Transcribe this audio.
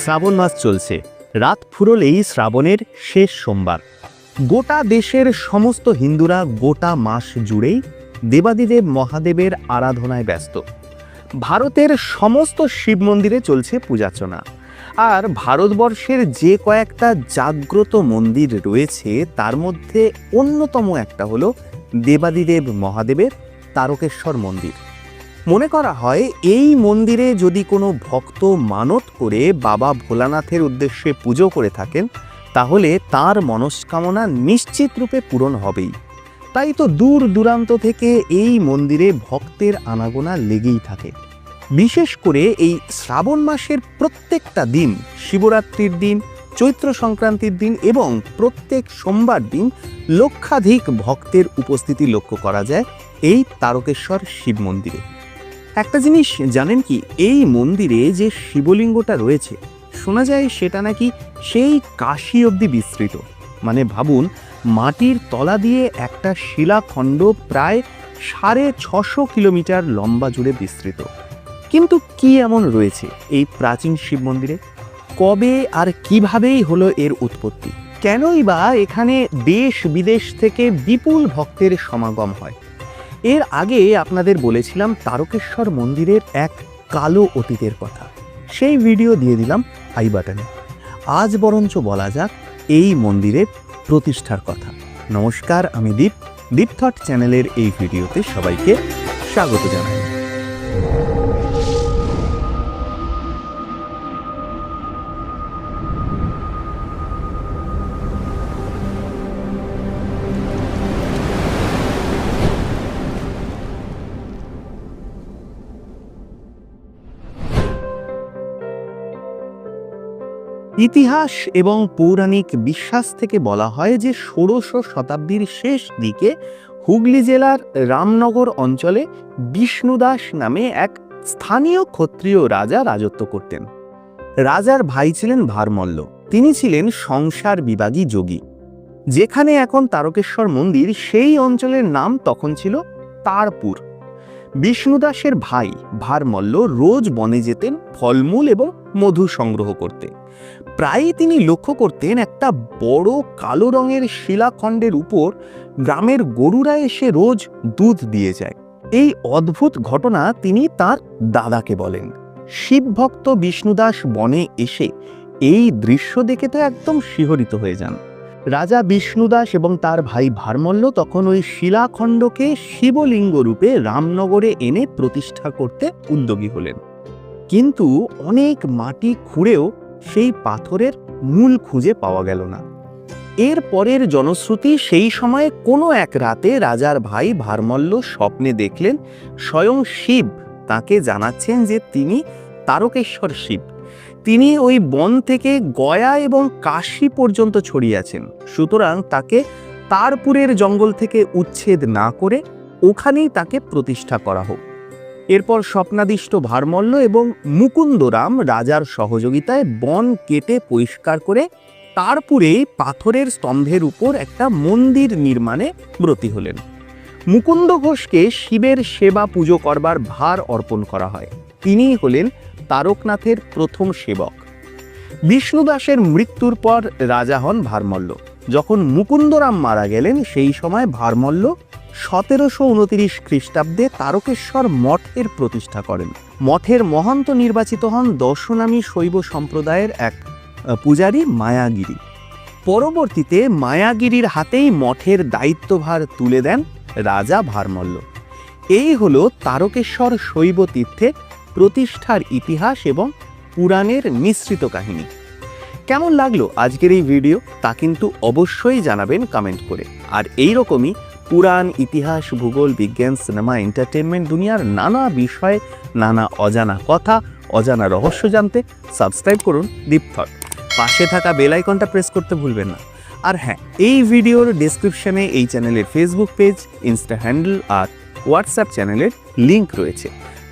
শ্রাবণ মাস চলছে। রাত ফুরলেই শ্রাবণের শেষ সোমবার। গোটা দেশের সমস্ত হিন্দুরা গোটা মাস জুড়েই দেবাদিদেব মহাদেবের আরাধনায় ব্যস্ত। ভারতের সমস্ত শিব মন্দিরে চলছে পূজার্চনা। আর ভারতবর্ষের যে কয়েকটা জাগ্রত মন্দির রয়েছে, তার মধ্যে অন্যতম একটা হলো দেবাদিদেব মহাদেবের তারকেশ্বর মন্দির। মনে করা হয় এই মন্দিরে যদি কোনো ভক্ত মানত করে বাবা ভোলানাথের উদ্দেশ্যে পুজো করে থাকেন, তাহলে তার মনস্কামনা নিশ্চিত রূপে পূরণ হবেই। তাই তো দূর দূরান্ত থেকে এই মন্দিরে ভক্তের আনাগোনা লেগেই থাকে। বিশেষ করে এই শ্রাবণ মাসের প্রত্যেকটা দিন, শিবরাত্রির দিন, চৈত্র সংক্রান্তির দিন এবং প্রত্যেক সোমবার দিন লক্ষাধিক ভক্তের উপস্থিতি লক্ষ্য করা যায় এই তারকেশ্বর শিব মন্দিরে। একটা জিনিস জানেন কি? এই মন্দিরে যে শিবলিঙ্গটা রয়েছে, শোনা যায় সেটা নাকি সেই কাশি অবধি বিস্তৃত। মানে ভাবুন, মাটির তলা দিয়ে একটা শিলাখণ্ড প্রায় সাড়ে ছশো কিলোমিটার লম্বা জুড়ে বিস্তৃত। কিন্তু কি এমন রয়েছে এই প্রাচীন শিব মন্দিরে? কবে আর কিভাবেই হলো এর উৎপত্তি? কেনই বা এখানে দেশ বিদেশ থেকে বিপুল ভক্তের সমাগম হয়? এর আগে আপনাদের বলেছিলাম তারকেশ্বর মন্দিরের এক কালো অতীতের কথা। সেই ভিডিও দিয়ে দিলাম আই বাটনে। আজ বরঞ্চ বলা যাক এই মন্দিরের প্রতিষ্ঠার কথা। নমস্কার, আমি দীপ। দীপ থট চ্যানেলের এই ভিডিওতে সবাইকে স্বাগত জানাই। ইতিহাস এবং পৌরাণিক বিশ্বাস থেকে বলা হয় যে ষোড়শ শতাব্দীর শেষ দিকে হুগলি জেলার রামনগর অঞ্চলে বিষ্ণুদাস নামে এক স্থানীয় ক্ষত্রিয় রাজা রাজত্ব করতেন। রাজার ভাই ছিলেন ভারমল্ল। তিনি ছিলেন সংসার বিভাগী যোগী। যেখানে এখন তারকেশ্বর মন্দির, সেই অঞ্চলের নাম তখন ছিল তারপুর। বিষ্ণুদাসের ভাই ভারমল্ল রোজ বনে যেতেন ফলমূল এবং মধু সংগ্রহ করতে। প্রায়ই তিনি লক্ষ্য করতেন একটা বড় কালো রঙের শিলাখণ্ডের উপর গ্রামের গরুরা এসে রোজ দুধ দিয়ে যায়। এই অদ্ভুত ঘটনা তিনি তার দাদাকে বলেন। শিবভক্ত বিষ্ণুদাস বনে এসে এই দৃশ্য দেখে তো একদম শিহরিত হয়ে যান। রাজা বিষ্ণুদাস এবং তার ভাই ভারমল্য তখন ওই শিলাখণ্ডকে শিবলিঙ্গ রূপে রামনগরে এনে প্রতিষ্ঠা করতে উদ্যোগী হলেন। কিন্তু অনেক মাটি খুঁড়েও সেই পাথরের মূল খুঁজে পাওয়া গেল না। এর পরের জনশ্রুতি সেই সময়ে কোনো এক রাতে রাজার ভাই ভারমল্য স্বপ্নে দেখলেন স্বয়ং শিব তাকে জানাচ্ছেন যে তিনি তারকেশ্বর শিব। তিনি ওই বন থেকে গয়া এবং কাশি পর্যন্ত ছড়িয়েছেন। সুতরাং তাকে তারপুরের জঙ্গল থেকে উচ্ছেদ না করে ওখানেই তাকে প্রতিষ্ঠা করা হোক। এরপর স্বপ্নাদিষ্ট ভারমল্ল এবং মুকুন্দরাম রাজার সহযোগিতায় বন কেটে পরিষ্কার করে তারপুরে পাথরের স্তম্ভের উপর একটা মন্দির নির্মাণে ব্রতী হলেন। মুকুন্দ ঘোষকে শিবের সেবা পুজো করবার ভার অর্পণ করা হয়। তিনিই হলেন তারকনাথের প্রথম সেবক। বিষ্ণুদাসের মৃত্যুর পর রাজা হন ভারমল্ল। যখন মুকুন্দরাম মারা গেলেন, সেই সময় ভারমল্ল সতেরোশো উনতিরিশ খ্রিস্টাব্দে তারকেশ্বর মঠের প্রতিষ্ঠা করেন। মঠের মহন্ত নির্বাচিত হন দর্শনামী শৈব সম্প্রদায়ের এক পূজারী মায়াগিরি। পরবর্তীতে মায়াগিরির হাতেই মঠের দায়িত্বভার তুলে দেন রাজা ভারমল্ল। এই হলো তারকেশ্বর শৈব তীর্থে প্রতিষ্ঠার ইতিহাস এবং পুরাণের মিশ্রিত কাহিনী। কেমন লাগল আজকের এই ভিডিও তা কিন্তু অবশ্যই জানাবেন কমেন্ট করে। আর এই রকমই পুরাণ, ইতিহাস, ভূগোল, বিজ্ঞান, সিনেমা এন্টারটেনমেন্ট দুনিয়ার নানা বিষয়ে নানা অজানা কথা, অজানা রহস্য জানতে সাবস্ক্রাইব করুন দীপথট পাশে থাকা বেল আইকনটা প্রেস করতে ভুলবেন না। আর হ্যাঁ এই ভিডিওর ডেসক্রিপশনে এই চ্যানেলের ফেসবুক পেজ ইনস্টা হ্যান্ডেল আর হোয়াটসঅ্যাপ চ্যানেলের লিংক রয়েছে।